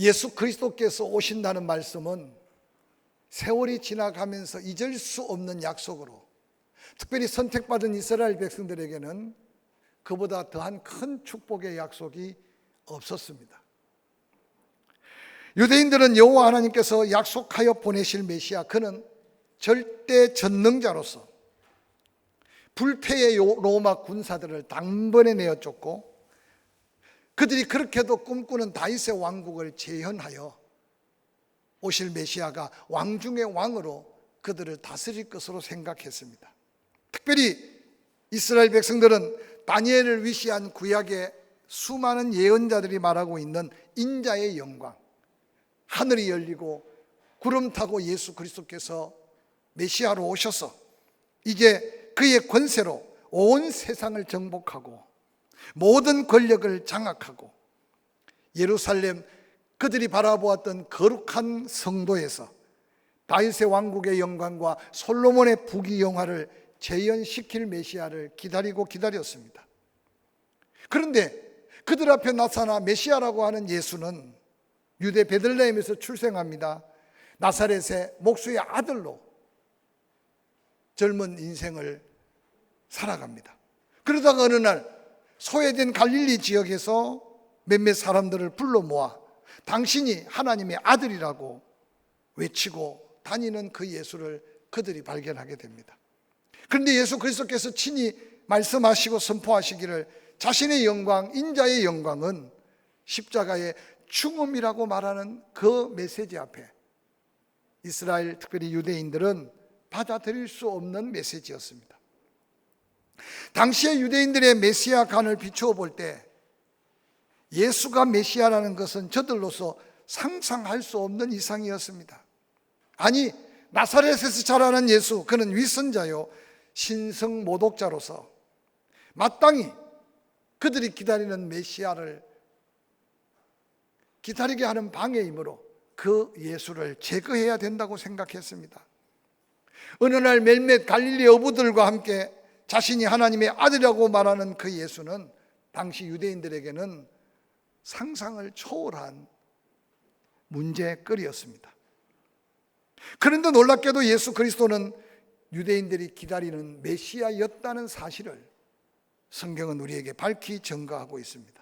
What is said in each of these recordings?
예수 그리스도께서 오신다는 말씀은 세월이 지나가면서 잊을 수 없는 약속으로 특별히 선택받은 이스라엘 백성들에게는 그보다 더한 큰 축복의 약속이 없었습니다. 유대인들은 여호와 하나님께서 약속하여 보내실 메시아 그는 절대 전능자로서 불패의 요- 로마 군사들을 단번에 내어 쫓고 그들이 그렇게도 꿈꾸는 다윗의 왕국을 재현하여 오실 메시아가 왕 중의 왕으로 그들을 다스릴 것으로 생각했습니다. 특별히 이스라엘 백성들은 다니엘을 위시한 구약의 수많은 예언자들이 말하고 있는 인자의 영광, 하늘이 열리고 구름 타고 예수 그리스도께서 메시아로 오셔서 이제 그의 권세로 온 세상을 정복하고 모든 권력을 장악하고 예루살렘 그들이 바라보았던 거룩한 성도에서 다윗의 왕국의 영광과 솔로몬의 부귀 영화를 재현시킬 메시아를 기다리고 기다렸습니다. 그런데 그들 앞에 나타나 메시아라고 하는 예수는 유대 베들레헴에서 출생합니다. 나사렛의 목수의 아들로 젊은 인생을 살아갑니다. 그러다가 어느 날 소외된 갈릴리 지역에서 몇몇 사람들을 불러 모아 당신이 하나님의 아들이라고 외치고 다니는 그 예수를 그들이 발견하게 됩니다. 그런데 예수 그리스도께서 친히 말씀하시고 선포하시기를 자신의 영광, 인자의 영광은 십자가의 죽음이라고 말하는 그 메시지 앞에 이스라엘 특별히 유대인들은 받아들일 수 없는 메시지였습니다. 당시의 유대인들의 메시아 간을 비추어 볼 때 예수가 메시아라는 것은 저들로서 상상할 수 없는 이상이었습니다. 아니, 나사렛에서 자라는 예수, 그는 위선자요, 신성 모독자로서 마땅히 그들이 기다리는 메시아를 기다리게 하는 방해이므로 그 예수를 제거해야 된다고 생각했습니다. 어느 날 몇몇 갈릴리 어부들과 함께 자신이 하나님의 아들이라고 말하는 그 예수는 당시 유대인들에게는 상상을 초월한 문제거리였습니다. 그런데 놀랍게도 예수 그리스도는 유대인들이 기다리는 메시아였다는 사실을 성경은 우리에게 밝히 증거하고 있습니다.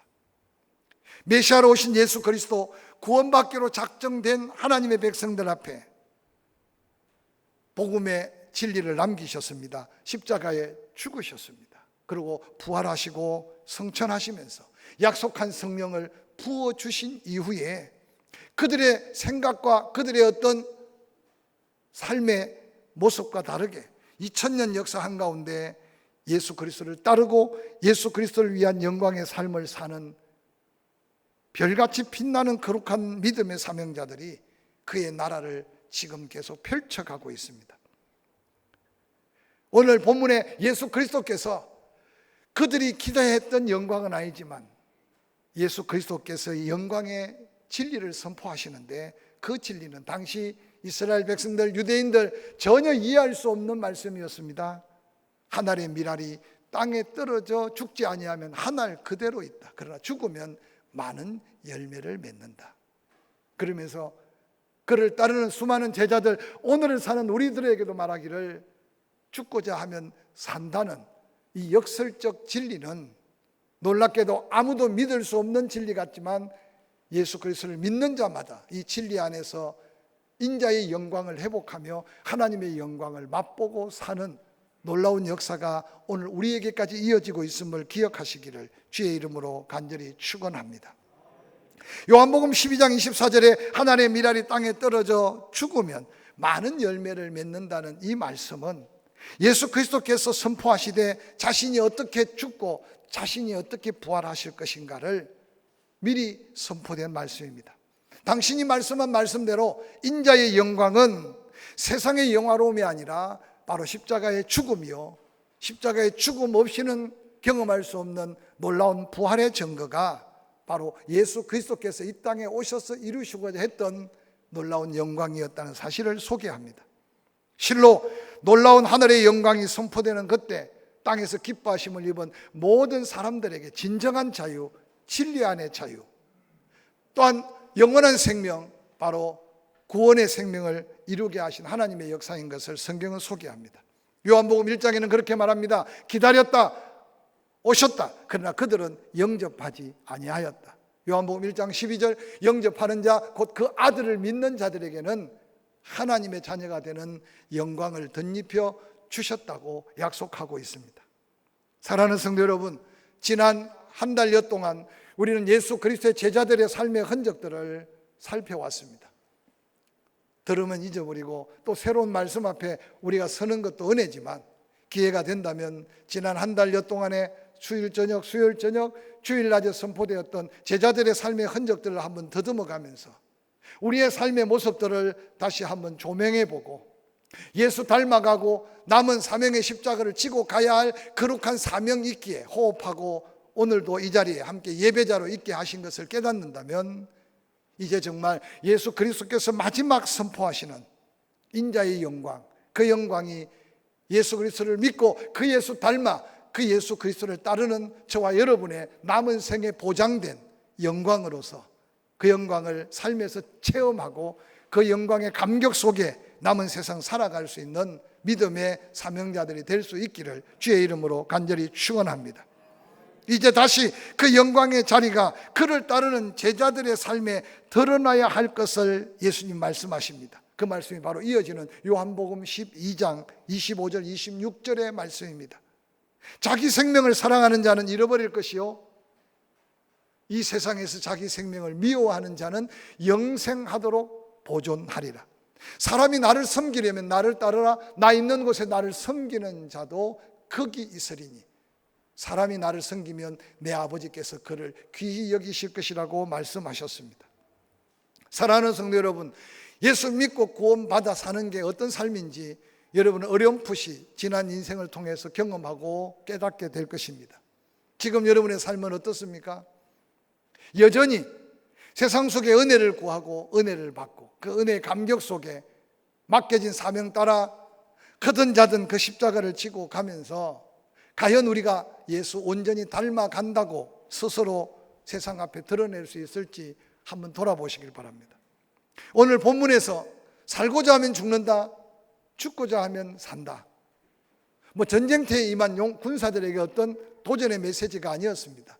메시아로 오신 예수 그리스도 구원받기로 작정된 하나님의 백성들 앞에 복음의 진리를 남기셨습니다. 십자가에 죽으셨습니다. 그리고 부활하시고 성천하시면서 약속한 성령을 부어 주신 이후에 그들의 생각과 그들의 어떤 삶의 모습과 다르게 2000년 역사 한가운데 예수 그리스도를 따르고 예수 그리스도를 위한 영광의 삶을 사는 별같이 빛나는 거룩한 믿음의 사명자들이 그의 나라를 지금 계속 펼쳐가고 있습니다. 오늘 본문에 예수 그리스도께서 그들이 기대했던 영광은 아니지만 예수 그리스도께서 영광의 진리를 선포하시는데 그 진리는 당시 이스라엘 백성들, 유대인들 전혀 이해할 수 없는 말씀이었습니다. 하늘의 미랄이 땅에 떨어져 죽지 아니하면 하늘 그대로 있다. 그러나 죽으면 많은 열매를 맺는다. 그러면서 그를 따르는 수많은 제자들, 오늘을 사는 우리들에게도 말하기를 죽고자 하면 산다는 이 역설적 진리는 놀랍게도 아무도 믿을 수 없는 진리 같지만 예수 그리스도를 믿는 자마다 이 진리 안에서 인자의 영광을 회복하며 하나님의 영광을 맛보고 사는 놀라운 역사가 오늘 우리에게까지 이어지고 있음을 기억하시기를 주의 이름으로 간절히 축원합니다. 요한복음 12장 24절에 하나님의 미랄이 땅에 떨어져 죽으면 많은 열매를 맺는다는 이 말씀은 예수 그리스도께서 선포하시되 자신이 어떻게 죽고 자신이 어떻게 부활하실 것인가를 미리 선포된 말씀입니다. 당신이 말씀한 말씀대로 인자의 영광은 세상의 영화로움이 아니라 바로 십자가의 죽음이요. 십자가의 죽음 없이는 경험할 수 없는 놀라운 부활의 증거가 바로 예수 그리스도께서 이 땅에 오셔서 이루시고자 했던 놀라운 영광이었다는 사실을 소개합니다. 실로 놀라운 하늘의 영광이 선포되는 그때 땅에서 기뻐하심을 입은 모든 사람들에게 진정한 자유, 진리 안의 자유, 또한 영원한 생명, 바로 구원의 생명을 이루게 하신 하나님의 역사인 것을 성경은 소개합니다. 요한복음 1장에는 그렇게 말합니다. 기다렸다. 오셨다. 그러나 그들은 영접하지 아니하였다. 요한복음 1장 12절 영접하는 자 곧 그 아들을 믿는 자들에게는 하나님의 자녀가 되는 영광을 덧입혀 주셨다고 약속하고 있습니다. 사랑하는 성도 여러분, 지난 한 달여 동안 우리는 예수 그리스도의 제자들의 삶의 흔적들을 살펴왔습니다. 들으면 잊어버리고 또 새로운 말씀 앞에 우리가 서는 것도 은혜지만 기회가 된다면 지난 한 달여 동안에 수요일 저녁, 수요일 저녁, 주일 낮에 선포되었던 제자들의 삶의 흔적들을 한번 더듬어 가면서 우리의 삶의 모습들을 다시 한번 조명해 보고 예수 닮아가고 남은 사명의 십자가를 지고 가야 할 거룩한 사명 있기에 호흡하고 오늘도 이 자리에 함께 예배자로 있게 하신 것을 깨닫는다면 이제 정말 예수 그리스도께서 마지막 선포하시는 인자의 영광, 그 영광이 예수 그리스도를 믿고 그 예수 닮아 그 예수 그리스도를 따르는 저와 여러분의 남은 생에 보장된 영광으로서 그 영광을 삶에서 체험하고 그 영광의 감격 속에 남은 세상 살아갈 수 있는 믿음의 사명자들이 될 수 있기를 주의 이름으로 간절히 축원합니다. 이제 다시 그 영광의 자리가 그를 따르는 제자들의 삶에 드러나야 할 것을 예수님 말씀하십니다. 그 말씀이 바로 이어지는 요한복음 12장 25절 26절의 말씀입니다. 자기 생명을 사랑하는 자는 잃어버릴 것이요 이 세상에서 자기 생명을 미워하는 자는 영생하도록 보존하리라. 사람이 나를 섬기려면 나를 따르라. 나 있는 곳에 나를 섬기는 자도 거기 있으리니. 사람이 나를 섬기면 내 아버지께서 그를 귀히 여기실 것이라고 말씀하셨습니다. 사랑하는 성도 여러분, 예수 믿고 구원받아 사는 게 어떤 삶인지 여러분은 어렴풋이 지난 인생을 통해서 경험하고 깨닫게 될 것입니다. 지금 여러분의 삶은 어떻습니까? 여전히 세상 속에 은혜를 구하고 은혜를 받고 그 은혜의 감격 속에 맡겨진 사명 따라 크든 자든 그 십자가를 지고 가면서 과연 우리가 예수 온전히 닮아간다고 스스로 세상 앞에 드러낼 수 있을지 한번 돌아보시길 바랍니다. 오늘 본문에서 살고자 하면 죽는다, 죽고자 하면 산다. 뭐 전쟁터에 임한 용 군사들에게 어떤 도전의 메시지가 아니었습니다.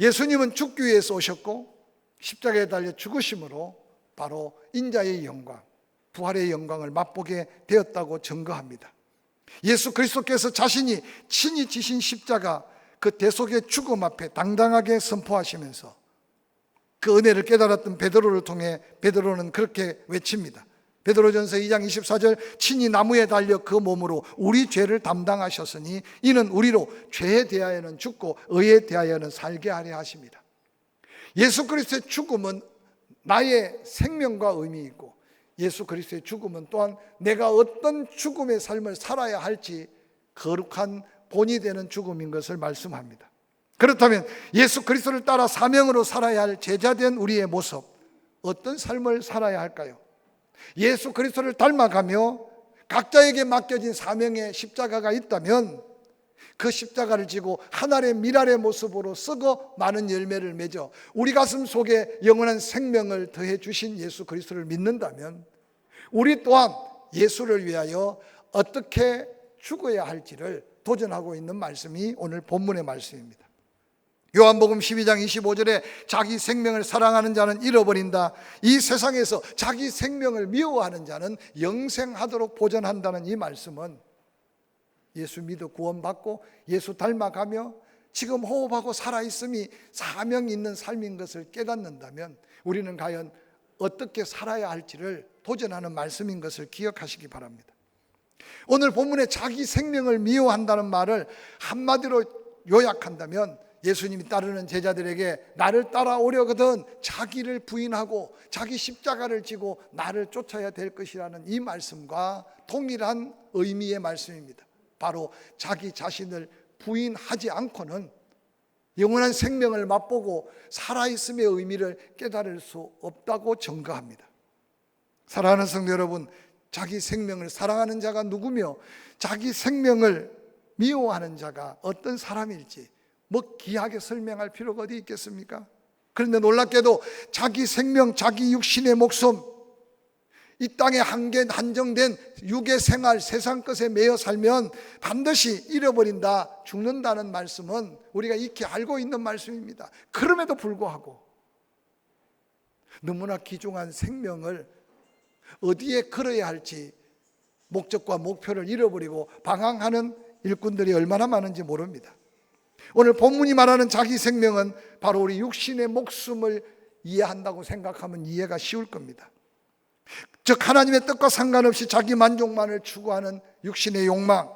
예수님은 죽기 위해서 오셨고 십자가에 달려 죽으심으로 바로 인자의 영광, 부활의 영광을 맛보게 되었다고 증거합니다. 예수 그리스도께서 자신이 친히 지신 십자가 그 대속의 죽음 앞에 당당하게 선포하시면서 그 은혜를 깨달았던 베드로를 통해 베드로는 그렇게 외칩니다. 베드로전서 2장 24절 친히 나무에 달려 그 몸으로 우리 죄를 담당하셨으니 이는 우리로 죄에 대하여는 죽고 의에 대하여는 살게 하려 하십니다. 예수 그리스도의 죽음은 나의 생명과 의미 있고 예수 그리스도의 죽음은 또한 내가 어떤 죽음의 삶을 살아야 할지 거룩한 본이 되는 죽음인 것을 말씀합니다. 그렇다면 예수 그리스도를 따라 사명으로 살아야 할 제자된 우리의 모습 어떤 삶을 살아야 할까요? 예수 그리스도를 닮아가며 각자에게 맡겨진 사명의 십자가가 있다면 그 십자가를 지고 하늘의 미랄의 모습으로 쓰고 많은 열매를 맺어 우리 가슴 속에 영원한 생명을 더해 주신 예수 그리스도를 믿는다면 우리 또한 예수를 위하여 어떻게 죽어야 할지를 도전하고 있는 말씀이 오늘 본문의 말씀입니다. 요한복음 12장 25절에 자기 생명을 사랑하는 자는 잃어버린다. 이 세상에서 자기 생명을 미워하는 자는 영생하도록 보전한다는 이 말씀은 예수 믿어 구원받고 예수 닮아가며 지금 호흡하고 살아있음이 사명 있는 삶인 것을 깨닫는다면 우리는 과연 어떻게 살아야 할지를 도전하는 말씀인 것을 기억하시기 바랍니다. 오늘 본문에 자기 생명을 미워한다는 말을 한마디로 요약한다면 예수님이 따르는 제자들에게 나를 따라오려거든 자기를 부인하고 자기 십자가를 지고 나를 쫓아야 될 것이라는 이 말씀과 동일한 의미의 말씀입니다. 바로 자기 자신을 부인하지 않고는 영원한 생명을 맛보고 살아있음의 의미를 깨달을 수 없다고 증거합니다. 사랑하는 성도 여러분, 자기 생명을 사랑하는 자가 누구며 자기 생명을 미워하는 자가 어떤 사람일지 뭐 귀하게 설명할 필요가 어디 있겠습니까? 그런데 놀랍게도 자기 생명, 자기 육신의 목숨, 이 땅에 한계 한정된 육의 생활, 세상 것에 매여 살면 반드시 잃어버린다, 죽는다는 말씀은 우리가 익히 알고 있는 말씀입니다. 그럼에도 불구하고 너무나 귀중한 생명을 어디에 걸어야 할지 목적과 목표를 잃어버리고 방황하는 일꾼들이 얼마나 많은지 모릅니다. 오늘 본문이 말하는 자기 생명은 바로 우리 육신의 목숨을 이해한다고 생각하면 이해가 쉬울 겁니다. 즉 하나님의 뜻과 상관없이 자기 만족만을 추구하는 육신의 욕망,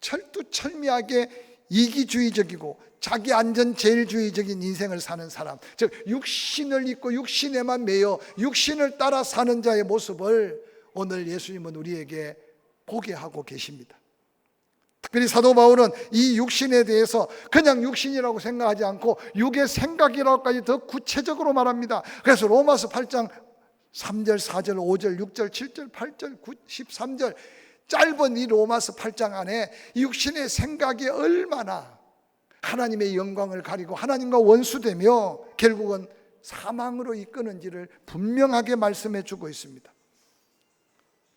철두철미하게 이기주의적이고 자기 안전 제일주의적인 인생을 사는 사람, 즉 육신을 입고 육신에만 매여 육신을 따라 사는 자의 모습을 오늘 예수님은 우리에게 보게 하고 계십니다. 특별히 사도 바울은 이 육신에 대해서 그냥 육신이라고 생각하지 않고 육의 생각이라고까지 더 구체적으로 말합니다. 그래서 로마서 8장 3절, 4절, 5절, 6절, 7절, 8절, 9, 13절 짧은 이 로마서 8장 안에 육신의 생각이 얼마나 하나님의 영광을 가리고 하나님과 원수되며 결국은 사망으로 이끄는지를 분명하게 말씀해 주고 있습니다.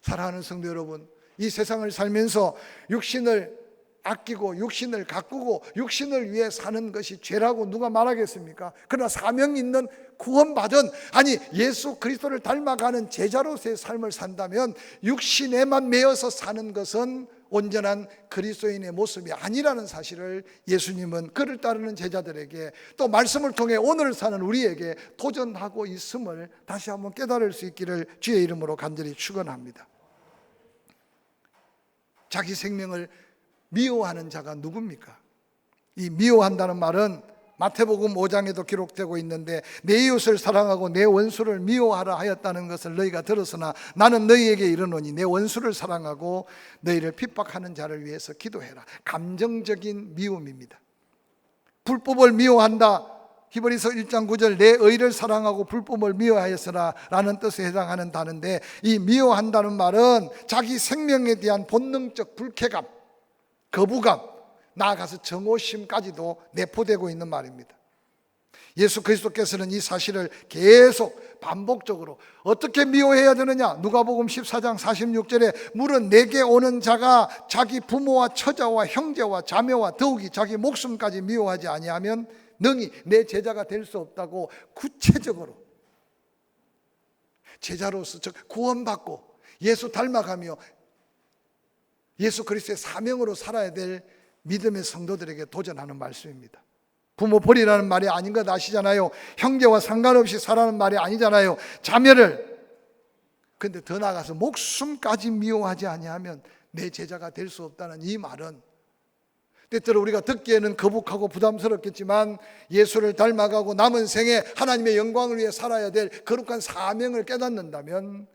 사랑하는 성도 여러분, 이 세상을 살면서 육신을 아끼고 육신을 가꾸고 육신을 위해 사는 것이 죄라고 누가 말하겠습니까? 그러나 사명 있는 구원받은 아니 예수 그리스도를 닮아가는 제자로서의 삶을 산다면 육신에만 매여서 사는 것은 온전한 그리스도인의 모습이 아니라는 사실을 예수님은 그를 따르는 제자들에게 또 말씀을 통해 오늘 사는 우리에게 도전하고 있음을 다시 한번 깨달을 수 있기를 주의 이름으로 간절히 축원합니다. 자기 생명을 미워하는 자가 누굽니까? 이 미워한다는 말은 마태복음 5장에도 기록되고 있는데 내 이웃을 사랑하고 내 원수를 미워하라 하였다는 것을 너희가 들었으나 나는 너희에게 이르노니 내 원수를 사랑하고 너희를 핍박하는 자를 위해서 기도해라. 감정적인 미움입니다. 불법을 미워한다. 히브리서 1장 9절 내 의를 사랑하고 불법을 미워하였으라 라는 뜻에 해당하는 단어인데 이 미워한다는 말은 자기 생명에 대한 본능적 불쾌감 거부감, 나아가서 정오심까지도 내포되고 있는 말입니다. 예수 그리스도께서는 이 사실을 계속 반복적으로 어떻게 미워해야 되느냐? 누가복음 14장 46절에 물은 내게 오는 자가 자기 부모와 처자와 형제와 자매와 더욱이 자기 목숨까지 미워하지 아니하면 능히 내 제자가 될 수 없다고 구체적으로 제자로서 즉 구원받고 예수 닮아가며 예수 그리스도의 사명으로 살아야 될 믿음의 성도들에게 도전하는 말씀입니다. 부모 버리라는 말이 아닌 것 아시잖아요. 형제와 상관없이 살라는 말이 아니잖아요. 자매를 근데 더 나아가서 목숨까지 미워하지 아니하면 내 제자가 될 수 없다는 이 말은 때때로 우리가 듣기에는 거북하고 부담스럽겠지만 예수를 닮아가고 남은 생에 하나님의 영광을 위해 살아야 될 거룩한 사명을 깨닫는다면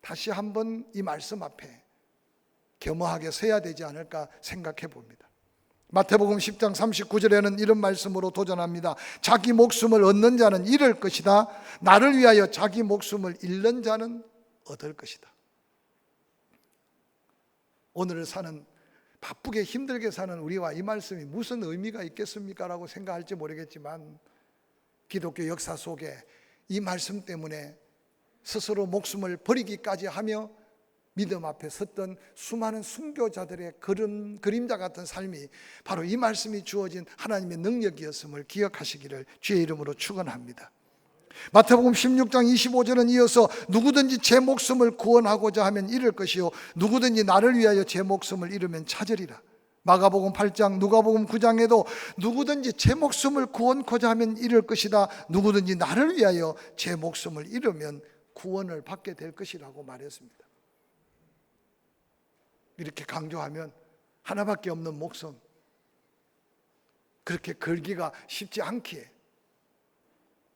다시 한번 이 말씀 앞에 겸허하게 서야 되지 않을까 생각해 봅니다. 마태복음 10장 39절에는 이런 말씀으로 도전합니다. 자기 목숨을 얻는 자는 잃을 것이다. 나를 위하여 자기 목숨을 잃는 자는 얻을 것이다. 오늘을 사는 바쁘게 힘들게 사는 우리와 이 말씀이 무슨 의미가 있겠습니까? 라고 생각할지 모르겠지만 기독교 역사 속에 이 말씀 때문에 스스로 목숨을 버리기까지 하며 믿음 앞에 섰던 수많은 순교자들의 그림, 그림자 같은 삶이 바로 이 말씀이 주어진 하나님의 능력이었음을 기억하시기를 주의 이름으로 축원합니다. 마태복음 16장 25절은 이어서 누구든지 제 목숨을 구원하고자 하면 잃을 것이요 누구든지 나를 위하여 제 목숨을 잃으면 찾으리라. 마가복음 8장, 누가복음 9장에도 누구든지 제 목숨을 구원코자 하면 잃을 것이다. 누구든지 나를 위하여 제 목숨을 잃으면 구원을 받게 될 것이라고 말했습니다. 이렇게 강조하면 하나밖에 없는 목숨 그렇게 걸기가 쉽지 않기에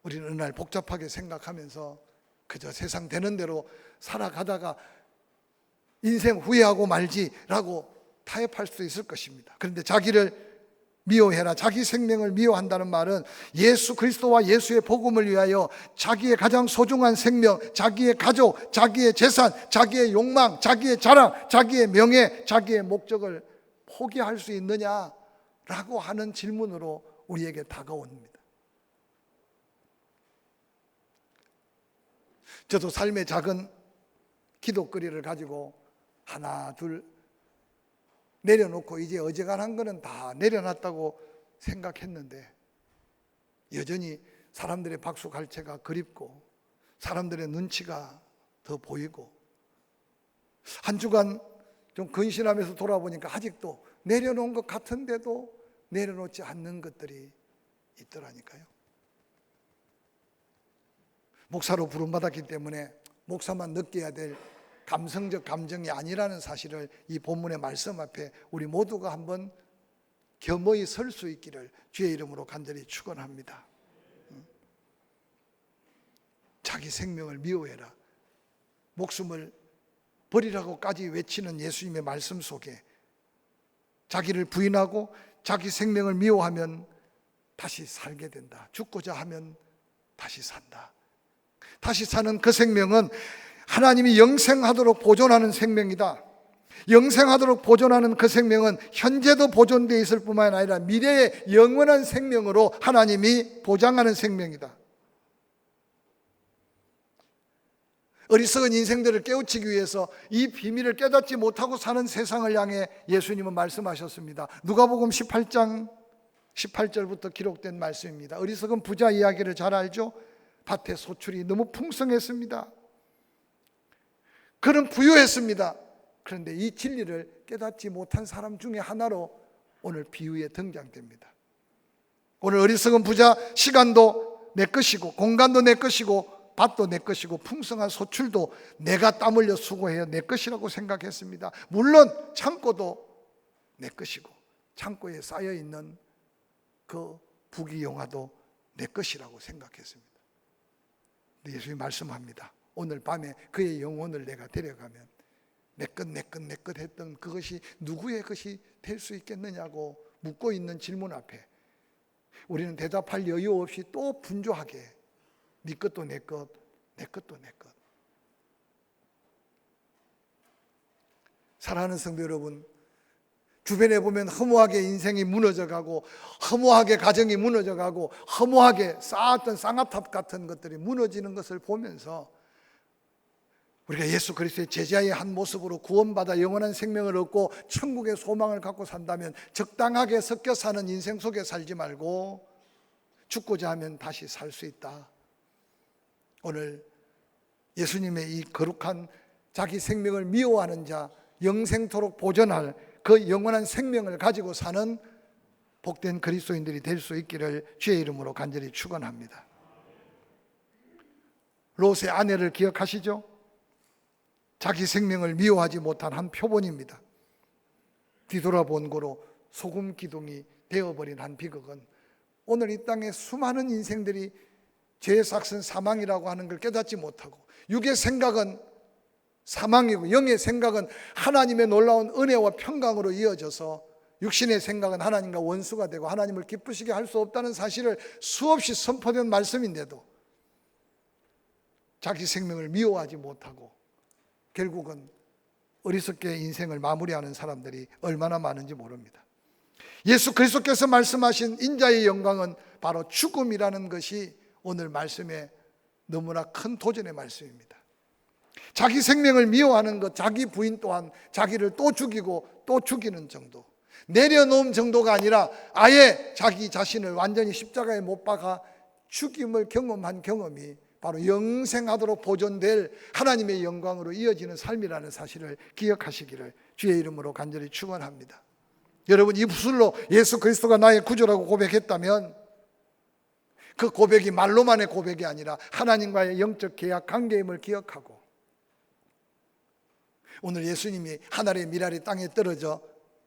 우리는 어느 날 복잡하게 생각하면서 그저 세상 되는 대로 살아가다가 인생 후회하고 말지라고 타협할 수도 있을 것입니다. 그런데 자기를 미워해라. 자기 생명을 미워한다는 말은 예수 그리스도와 예수의 복음을 위하여 자기의 가장 소중한 생명, 자기의 가족, 자기의 재산, 자기의 욕망, 자기의 자랑, 자기의 명예, 자기의 목적을 포기할 수 있느냐라고 하는 질문으로 우리에게 다가옵니다. 저도 삶의 작은 기도거리를 가지고 하나 둘 내려놓고 이제 어지간한 거는 다 내려놨다고 생각했는데 여전히 사람들의 박수 갈채가 그립고 사람들의 눈치가 더 보이고 한 주간 좀 근신하면서 돌아보니까 아직도 내려놓은 것 같은데도 내려놓지 않는 것들이 있더라니까요. 목사로 부름받았기 때문에 목사만 느껴야 될 감성적 감정이 아니라는 사실을 이 본문의 말씀 앞에 우리 모두가 한번 겸허히 설 수 있기를 주의 이름으로 간절히 축원합니다. 자기 생명을 미워해라. 목숨을 버리라고까지 외치는 예수님의 말씀 속에 자기를 부인하고 자기 생명을 미워하면 다시 살게 된다. 죽고자 하면 다시 산다. 다시 사는 그 생명은 하나님이 영생하도록 보존하는 생명이다. 영생하도록 보존하는 그 생명은 현재도 보존되어 있을 뿐만 아니라 미래의 영원한 생명으로 하나님이 보장하는 생명이다. 어리석은 인생들을 깨우치기 위해서 이 비밀을 깨닫지 못하고 사는 세상을 향해 예수님은 말씀하셨습니다. 누가복음 18장 18절부터 기록된 말씀입니다. 어리석은 부자 이야기를 잘 알죠? 밭에 소출이 너무 풍성했습니다. 그는 부유했습니다. 그런데 이 진리를 깨닫지 못한 사람 중에 하나로 오늘 비유에 등장됩니다. 오늘 어리석은 부자 시간도 내 것이고 공간도 내 것이고 밭도 내 것이고 풍성한 소출도 내가 땀 흘려 수고해야 내 것이라고 생각했습니다. 물론 창고도 내 것이고 창고에 쌓여 있는 그 부귀영화도 내 것이라고 생각했습니다. 예수님 말씀합니다. 오늘 밤에 그의 영혼을 내가 데려가면 내 것, 내 것, 내것 했던 그것이 누구의 것이 될 수 있겠느냐고 묻고 있는 질문 앞에 우리는 대답할 여유 없이 또 분주하게 네 것도 내 것, 내 것도 내 것. 사랑하는 성도 여러분, 주변에 보면 허무하게 인생이 무너져 가고 허무하게 가정이 무너져 가고 허무하게 쌓았던 쌍화탑 같은 것들이 무너지는 것을 보면서 우리가 예수 그리스도의 제자의 한 모습으로 구원받아 영원한 생명을 얻고 천국의 소망을 갖고 산다면 적당하게 섞여 사는 인생 속에 살지 말고 죽고자 하면 다시 살 수 있다. 오늘 예수님의 이 거룩한 자기 생명을 미워하는 자, 영생토록 보존할 그 영원한 생명을 가지고 사는 복된 그리스도인들이 될 수 있기를 주의 이름으로 간절히 축원합니다. 롯의 아내를 기억하시죠? 자기 생명을 미워하지 못한 한 표본입니다. 뒤돌아본 거로 소금 기둥이 되어버린 한 비극은 오늘 이 땅에 수많은 인생들이 죄의 삭은 사망이라고 하는 걸 깨닫지 못하고 육의 생각은 사망이고 영의 생각은 하나님의 놀라운 은혜와 평강으로 이어져서 육신의 생각은 하나님과 원수가 되고 하나님을 기쁘시게 할 수 없다는 사실을 수없이 선포된 말씀인데도 자기 생명을 미워하지 못하고 결국은 어리석게 인생을 마무리하는 사람들이 얼마나 많은지 모릅니다. 예수 그리스도께서 말씀하신 인자의 영광은 바로 죽음이라는 것이 오늘 말씀에 너무나 큰 도전의 말씀입니다. 자기 생명을 미워하는 것, 자기 부인 또한 자기를 또 죽이고 또 죽이는 정도. 내려놓은 정도가 아니라 아예 자기 자신을 완전히 십자가에 못 박아 죽임을 경험한 경험이 바로 영생하도록 보존될 하나님의 영광으로 이어지는 삶이라는 사실을 기억하시기를 주의 이름으로 간절히 축원합니다. 여러분 입술로 예수 그리스도가 나의 구주라고 고백했다면 그 고백이 말로만의 고백이 아니라 하나님과의 영적 계약 관계임을 기억하고 오늘 예수님이 하늘의 미랄이 땅에 떨어져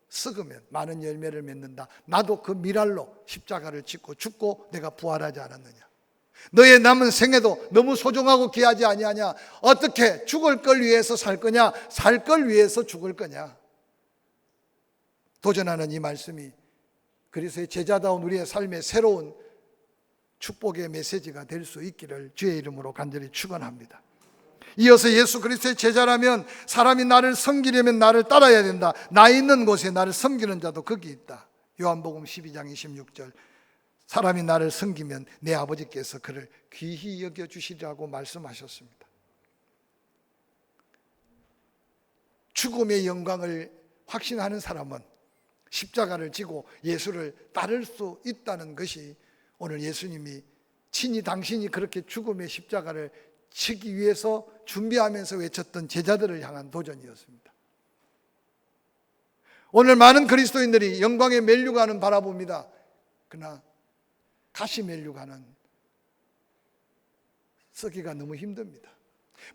썩으면 많은 열매를 맺는다. 나도 그 미랄로 십자가를 짓고 죽고 내가 부활하지 않았느냐. 너의 남은 생애도 너무 소중하고 귀하지 아니하냐? 어떻게 죽을 걸 위해서 살 거냐? 살 걸 위해서 죽을 거냐? 도전하는 이 말씀이 그리스의 제자다운 우리의 삶의 새로운 축복의 메시지가 될 수 있기를 주의 이름으로 간절히 축원합니다. 이어서 예수 그리스도의 제자라면 사람이 나를 섬기려면 나를 따라야 된다. 나 있는 곳에 나를 섬기는 자도 거기 있다. 요한복음 12장 26절. 사람이 나를 섬기면 내 아버지께서 그를 귀히 여겨 주시리라고 말씀하셨습니다. 죽음의 영광을 확신하는 사람은 십자가를 지고 예수를 따를 수 있다는 것이 오늘 예수님이 친히 당신이 그렇게 죽음의 십자가를 치기 위해서 준비하면서 외쳤던 제자들을 향한 도전이었습니다. 오늘 많은 그리스도인들이 영광의 멜류관은 바라봅니다. 그러나 가시 멜류관은 쓰기가 너무 힘듭니다.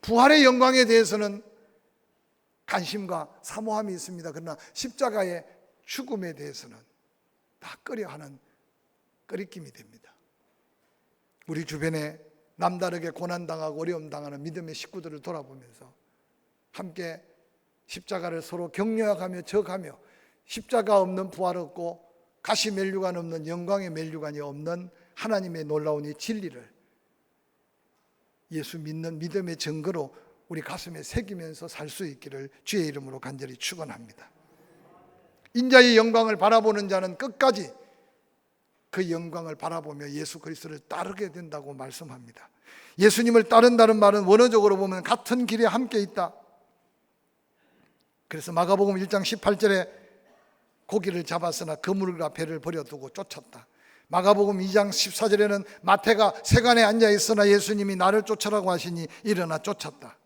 부활의 영광에 대해서는 관심과 사모함이 있습니다. 그러나 십자가의 죽음에 대해서는 다 꺼려하는 꺼리낌이 됩니다. 우리 주변에 남다르게 고난당하고 어려움 당하는 믿음의 식구들을 돌아보면서 함께 십자가를 서로 격려하며 적하며 십자가 없는 부활 없고 가시 멜류관 없는 영광의 멜류관이 없는 하나님의 놀라운 이 진리를 예수 믿는 믿음의 증거로 우리 가슴에 새기면서 살 수 있기를 주의 이름으로 간절히 축원합니다. 인자의 영광을 바라보는 자는 끝까지 그 영광을 바라보며 예수 그리스도를 따르게 된다고 말씀합니다. 예수님을 따른다는 말은 원어적으로 보면 같은 길에 함께 있다. 그래서 마가복음 1장 18절에 고기를 잡았으나 그물과 배를 버려두고 쫓았다. 마가복음 2장 14절에는 마태가 세간에 앉아 있으나 예수님이 나를 쫓으라고 하시니 일어나 쫓았다.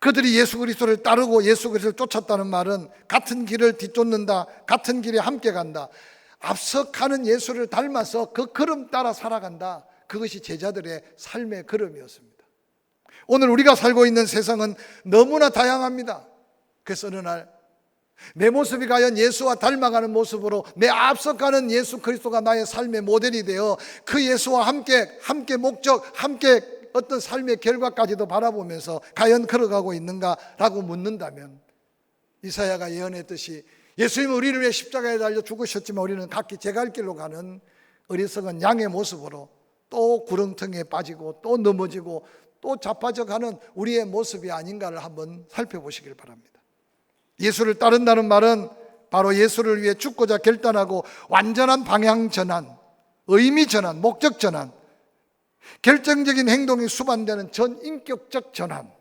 그들이 예수 그리스도를 따르고 예수 그리스도를 쫓았다는 말은 같은 길을 뒤쫓는다. 같은 길에 함께 간다. 앞서 가는 예수를 닮아서 그 걸음 따라 살아간다. 그것이 제자들의 삶의 걸음이었습니다. 오늘 우리가 살고 있는 세상은 너무나 다양합니다. 그래서 어느 날 내 모습이 과연 예수와 닮아가는 모습으로 내 앞서가는 예수 그리스도가 나의 삶의 모델이 되어 그 예수와 함께 함께 목적 함께 어떤 삶의 결과까지도 바라보면서 과연 걸어가고 있는가라고 묻는다면 이사야가 예언했듯이 예수님은 우리를 위해 십자가에 달려 죽으셨지만 우리는 각기 제갈 길로 가는 어리석은 양의 모습으로 또 구렁텅이에 빠지고 또 넘어지고 또 자빠져 가는 우리의 모습이 아닌가를 한번 살펴보시길 바랍니다. 예수를 따른다는 말은 바로 예수를 위해 죽고자 결단하고 완전한 방향 전환, 의미 전환, 목적 전환, 결정적인 행동이 수반되는 전인격적 전환.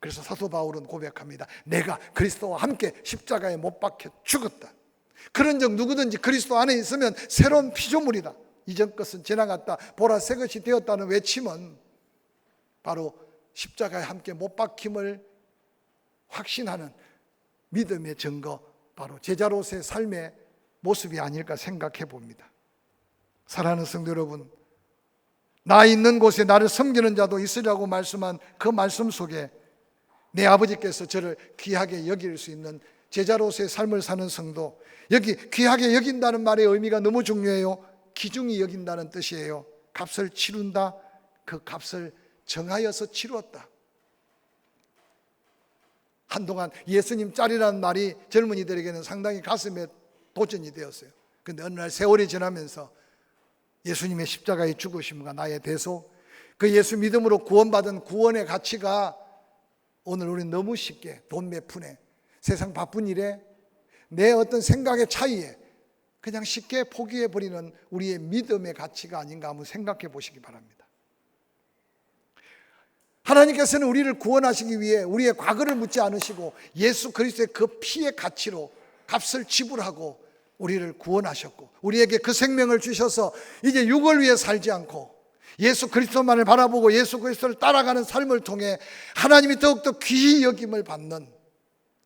그래서 사도 바울은 고백합니다. 내가 그리스도와 함께 십자가에 못 박혀 죽었다. 그런 적 누구든지 그리스도 안에 있으면 새로운 피조물이다. 이전 것은 지나갔다. 보라 새 것이 되었다는 외침은 바로 십자가에 함께 못 박힘을 확신하는 믿음의 증거, 바로 제자로서의 삶의 모습이 아닐까 생각해 봅니다. 사랑하는 성도 여러분, 나 있는 곳에 나를 섬기는 자도 있으라고 말씀한 그 말씀 속에 내 아버지께서 저를 귀하게 여길 수 있는 제자로서의 삶을 사는 성도, 여기 귀하게 여긴다는 말의 의미가 너무 중요해요. 기중이 여긴다는 뜻이에요. 값을 치른다. 그 값을 정하여서 치루었다. 한동안 예수님 짤이라는 말이 젊은이들에게는 상당히 가슴에 도전이 되었어요. 근데 어느 날 세월이 지나면서 예수님의 십자가의 죽으심과 나의 대속, 그 예수 믿음으로 구원받은 구원의 가치가 오늘 우리 너무 쉽게 돈 몇 푼에 세상 바쁜 일에 내 어떤 생각의 차이에 그냥 쉽게 포기해 버리는 우리의 믿음의 가치가 아닌가 한번 생각해 보시기 바랍니다. 하나님께서는 우리를 구원하시기 위해 우리의 과거를 묻지 않으시고 예수 그리스도의 그 피의 가치로 값을 지불하고 우리를 구원하셨고 우리에게 그 생명을 주셔서 이제 육을 위해 살지 않고 예수 그리스도만을 바라보고 예수 그리스도를 따라가는 삶을 통해 하나님이 더욱더 귀히 여김을 받는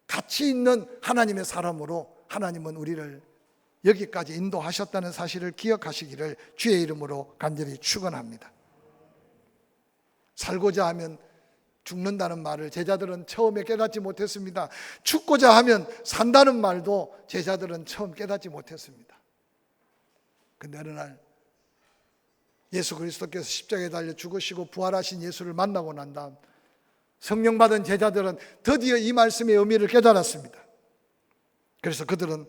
가치 있는 하나님의 사람으로 하나님은 우리를 여기까지 인도하셨다는 사실을 기억하시기를 주의 이름으로 간절히 축원합니다. 살고자 하면 죽는다는 말을 제자들은 처음에 깨닫지 못했습니다. 죽고자 하면 산다는 말도 제자들은 처음 깨닫지 못했습니다. 근데 어느 날 예수 그리스도께서 십자가에 달려 죽으시고 부활하신 예수를 만나고 난 다음 성령 받은 제자들은 드디어 이 말씀의 의미를 깨달았습니다. 그래서 그들은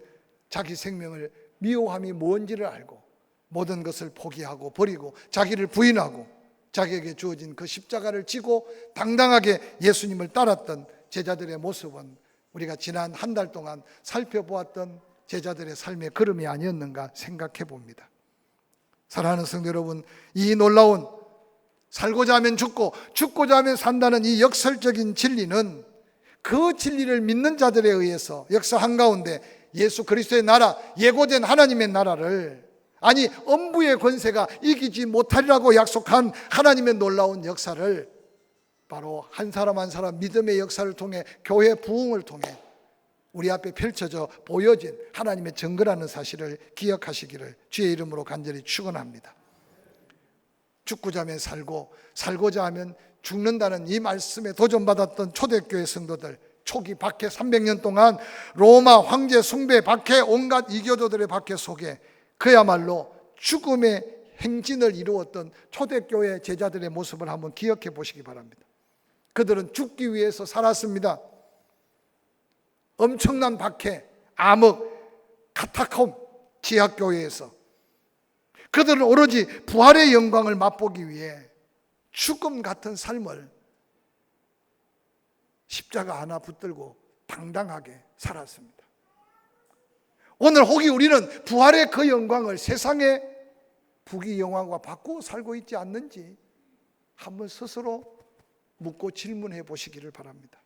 자기 생명을 미워함이 뭔지를 알고 모든 것을 포기하고 버리고 자기를 부인하고 자기에게 주어진 그 십자가를 지고 당당하게 예수님을 따랐던 제자들의 모습은 우리가 지난 한 달 동안 살펴보았던 제자들의 삶의 걸음이 아니었는가 생각해 봅니다. 사랑하는 성도 여러분, 이 놀라운 살고자 하면 죽고 죽고자 하면 산다는 이 역설적인 진리는 그 진리를 믿는 자들에 의해서 역사 한가운데 예수 그리스도의 나라, 예고된 하나님의 나라를 아니 엄부의 권세가 이기지 못하리라고 약속한 하나님의 놀라운 역사를 바로 한 사람 한 사람 믿음의 역사를 통해 교회 부흥을 통해 우리 앞에 펼쳐져 보여진 하나님의 증거라는 사실을 기억하시기를 주의 이름으로 간절히 축원합니다. 죽고자 하면 살고 살고자 하면 죽는다는 이 말씀에 도전받았던 초대교회 성도들 초기 박해 300년 동안 로마 황제 숭배 박해 온갖 이교도들의 박해 속에 그야말로 죽음의 행진을 이루었던 초대교회 제자들의 모습을 한번 기억해 보시기 바랍니다. 그들은 죽기 위해서 살았습니다. 엄청난 박해, 암흑, 카타콤, 지하교회에서 그들은 오로지 부활의 영광을 맛보기 위해 죽음 같은 삶을 십자가 하나 붙들고 당당하게 살았습니다. 오늘 혹이 우리는 부활의 그 영광을 세상의 부귀 영광과 바꾸어 살고 있지 않는지 한번 스스로 묻고 질문해 보시기를 바랍니다.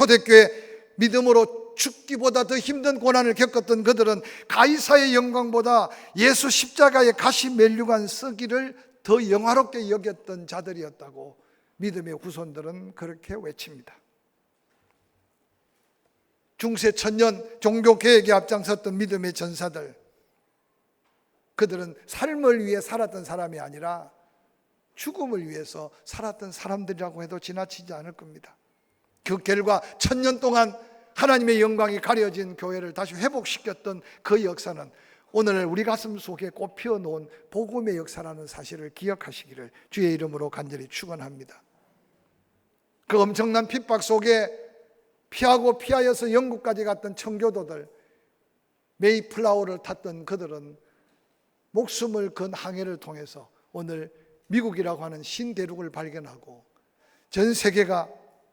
초대교회 믿음으로 죽기보다 더 힘든 고난을 겪었던 그들은 가이사의 영광보다 예수 십자가의 가시 멜류관 쓰기를 더 영화롭게 여겼던 자들이었다고 믿음의 후손들은 그렇게 외칩니다. 중세 천년 종교 개혁에 앞장섰던 믿음의 전사들 그들은 삶을 위해 살았던 사람이 아니라 죽음을 위해서 살았던 사람들이라고 해도 지나치지 않을 겁니다. 그 결과 천년 동안 하나님의 영광이 가려진 교회를 다시 회복시켰던 그 역사는 오늘 우리 가슴 속에 꽃 피워 놓은 복음의 역사라는 사실을 기억하시기를 주의 이름으로 간절히 축원합니다. 그 엄청난 핍박 속에 피하고 피하여서 영국까지 갔던 청교도들 메이플라워를 탔던 그들은 목숨을 건 항해를 통해서 오늘 미국이라고 하는 신대륙을 발견하고 전 세계가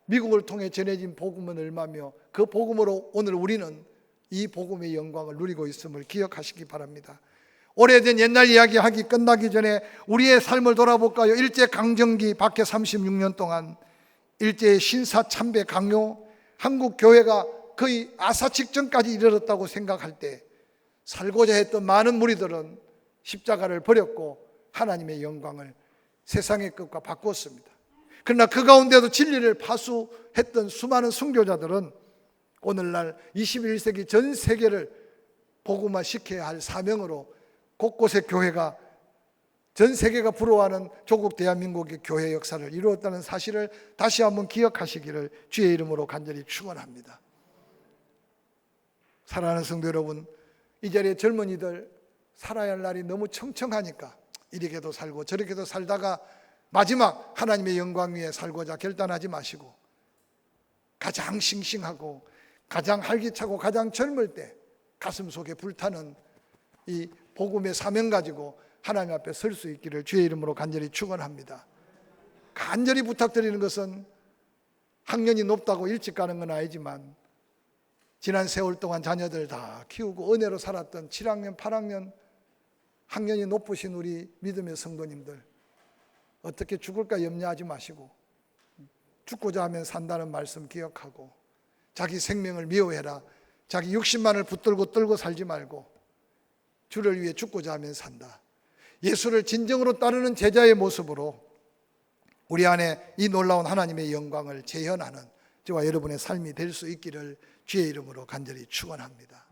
미국을 통해 전해진 복음은 얼마며 그 복음으로 오늘 우리는 이 복음의 영광을 누리고 있음을 기억하시기 바랍니다. 오래된 옛날 이야기 하기 끝나기 전에 우리의 삶을 돌아볼까요? 일제 강점기 밖에 36년 동안 일제의 신사 참배 강요 한국 교회가 거의 아사 직전까지 이르렀다고 생각할 때 살고자 했던 많은 무리들은 십자가를 버렸고 하나님의 영광을 세상의 것과 바꾸었습니다. 그러나 그 가운데도 진리를 파수했던 수많은 순교자들은 오늘날 21세기 전 세계를 복음화 시켜야 할 사명으로 곳곳에 교회가 전 세계가 부러워하는 조국 대한민국의 교회 역사를 이루었다는 사실을 다시 한번 기억하시기를 주의 이름으로 간절히 축원합니다. 사랑하는 성도 여러분, 이 자리에 젊은이들 살아야 할 날이 너무 청청하니까 이렇게도 살고 저렇게도 살다가 마지막 하나님의 영광 위에 살고자 결단하지 마시고 가장 싱싱하고 가장 활기차고 가장 젊을 때 가슴 속에 불타는 이 복음의 사명 가지고 하나님 앞에 설 수 있기를 주의 이름으로 간절히 축원합니다. 간절히 부탁드리는 것은 학년이 높다고 일찍 가는 건 아니지만 지난 세월 동안 자녀들 다 키우고 은혜로 살았던 7학년, 8학년 학년이 높으신 우리 믿음의 성도님들 어떻게 죽을까 염려하지 마시고 죽고자 하면 산다는 말씀 기억하고 자기 생명을 미워해라. 자기 육신만을 붙들고 떨고 살지 말고 주를 위해 죽고자 하면 산다. 예수를 진정으로 따르는 제자의 모습으로 우리 안에 이 놀라운 하나님의 영광을 재현하는 저와 여러분의 삶이 될 수 있기를 주의 이름으로 간절히 축원합니다.